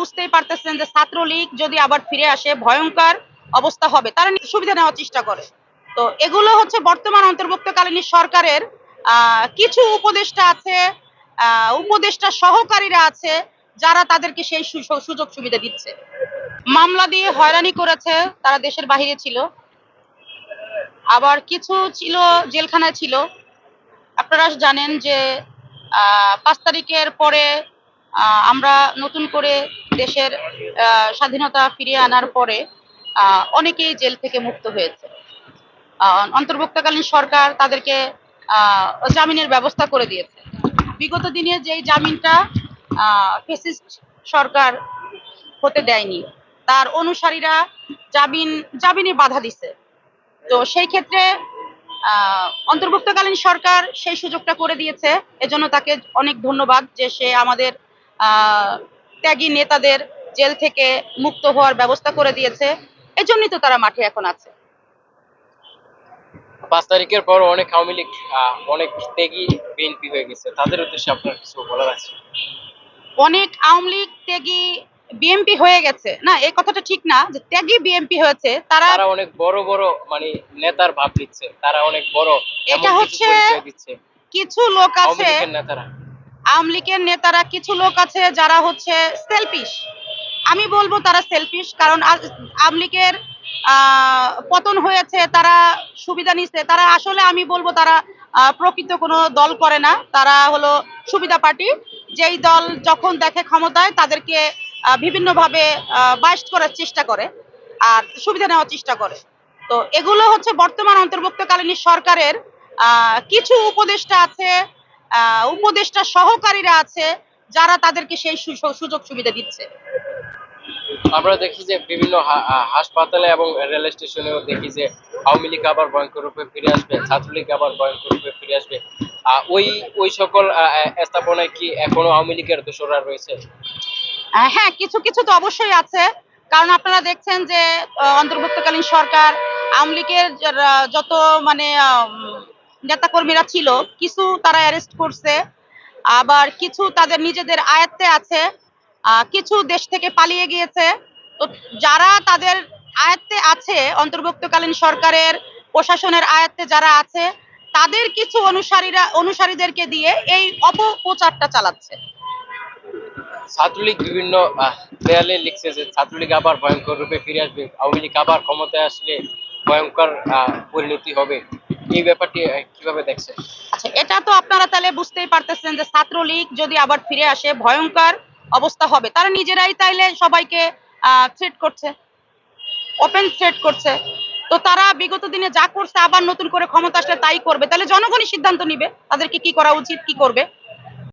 বুঝতেই পারতেছেন যে ছাত্রলীগ যদি আবার ফিরে আসে, ভয়ঙ্কর অবস্থা হবে। তারা সুবিধা নেওয়ার চেষ্টা করে। তো এগুলো হচ্ছে বর্তমান অন্তর্ভুক্তকালীন সরকারের কিছু উপদেষ্টা আছে উপদেষ্টা সহকারীরা আছে, যারা তাদেরকে সেই সুযোগ সুবিধা দিচ্ছে। মামলা দিয়ে হয়রানি করেছে, তারা দেশের বাহিরে ছিল। আবার কিছু ছিল, জেলখানায় ছিল। আপনারা জানেন যে পাঁচ তারিখের পরে আমরা নতুন করে দেশের স্বাধীনতা ফিরিয়ে আনার পরে অনেকেই জেল থেকে মুক্ত হয়েছে। অন্তর্ভুক্তকালীন সরকার তাদেরকে জামিনের ব্যবস্থা করে দিয়েছে। বিগত দিনে যেই জামিনটা ফেসিস্ট সরকার হতে দেয়নি, তার অনুসারীরা জামিন, জামিনে বাধা দিছে। তো সেই ক্ষেত্রে অন্তর্ভুক্তকালীন সরকার সেই সুযোগটা করে দিয়েছে। এজন্য তাকে অনেক ধন্যবাদ যে সে আমাদের ত্যাগী নেতাদের জেল থেকে মুক্ত হওয়ার ব্যবস্থা করে দিয়েছে। এজন্যই তো তারা মাঠে এখন আছে। পাঁচ তারিখের পর অনেক আওয়ামী লীগ অনেক ত্যাগী বিএনপি হয়ে গেছে। তাদের উদ্দেশ্যে আপনার কিছু বলার আছে? অনেক আওয়ামী লীগ ত্যাগী বিএমপি হয়ে গেছে। না এই কথাটা ঠিক না যে ত্যাগী বিএমপি হয়েছে। তারা তারা অনেক বড় বড় মানে নেতার ভাব নিচ্ছে। তারা অনেক বড় এটা হচ্ছে কিছু লোক আওয়ামী আছে লীগের নেতারা। আওয়ামী লীগের নেতারা কিছু লোক আছে যারা হচ্ছে সেলফিশ আমি বলব তারা সেলফিশ কারণ আওয়ামী লীগের পতন হয়েছে, তারা সুবিধা নিচ্ছে। তারা আসলে আমি বলব তারা প্রকৃত কোনো দল করে না। তারা হলো সুবিধা পার্টি। যেই দল যখন দেখে ক্ষমতায়, তাদেরকে বিভিন্নভাবে বাইস্ট করার চেষ্টা করে আর সুবিধা নেওয়ার চেষ্টা করে। তো এগুলো হচ্ছে বর্তমান অন্তর্ভুক্তকালীন সরকারের কিছু উপদেষ্টা আছে উপদেষ্টা সহকারীরা আছে যারা তাদেরকে সেই সুযোগ সুবিধা দিচ্ছে। আমরা দেখি যে বিভিন্ন হাসপাতালে এবং রেল স্টেশনেও দেখি যে আওয়ামী লীগ আবার ভয়ঙ্কর রূপে ফিরে আসবে ছাত্রলীগ আবার ভয়ঙ্কর রূপে ফিরে আসবে। ওই ওই সকল স্থাপনায় কি এখনও আওয়ামী লীগের দোসররা রয়েছে? হ্যাঁ কিছু কিছু তো অবশ্যই আছে। কারণ আপনারা দেখছেন যে আহ, অন্তর্ভুক্তকালীন সরকার আওয়ামী লীগের যত মানে নেতা কর্মীরা ছিল, কিছু তারা অ্যারেস্ট করছে, আবার কিছু তাদের নিজেদের আয়ত্তে আছে কিছু দেশ থেকে পালিয়ে গিয়েছে। তো যারা তাদের আয়ত্তে আছে, অন্তর্ভুক্তকালীন সরকারের, প্রশাসনের আয়ত্তে যারা আছে, তাদের কিছু অনুসারীরা, অনুসারীদেরকে দিয়ে এই অপপ্রচারটা চালাচ্ছে। ছাত্রলীগ বিভিন্ন দেয়ালে লিখছে যে ছাত্রলীগ আবার ভয়ঙ্কর রূপে ফিরে আসবে, আওয়ামী লীগ আবার ক্ষমতায় আসলে ভয়ঙ্কর পরিণতি হবে। এই ব্যাপারটি কীভাবে দেখছেন আচ্ছা এটা তো আপনারা তাহলে বুঝতেই পারতেছেন যে ছাত্রলীগ যদি আবার ফিরে আসে, ভয়ঙ্কর অবস্থা হবে। তারা নিজেরাই তাইলে সবাইকে থ্রেট করছে ওপেন থ্রেট করছে। তো তারা বিগত দিনে যা করছে, আবার নতুন করে ক্ষমতা আসলে তাই করবে। তাহলে জনগণই সিদ্ধান্ত নিবে তাদেরকে কি করা উচিত, কি করবে।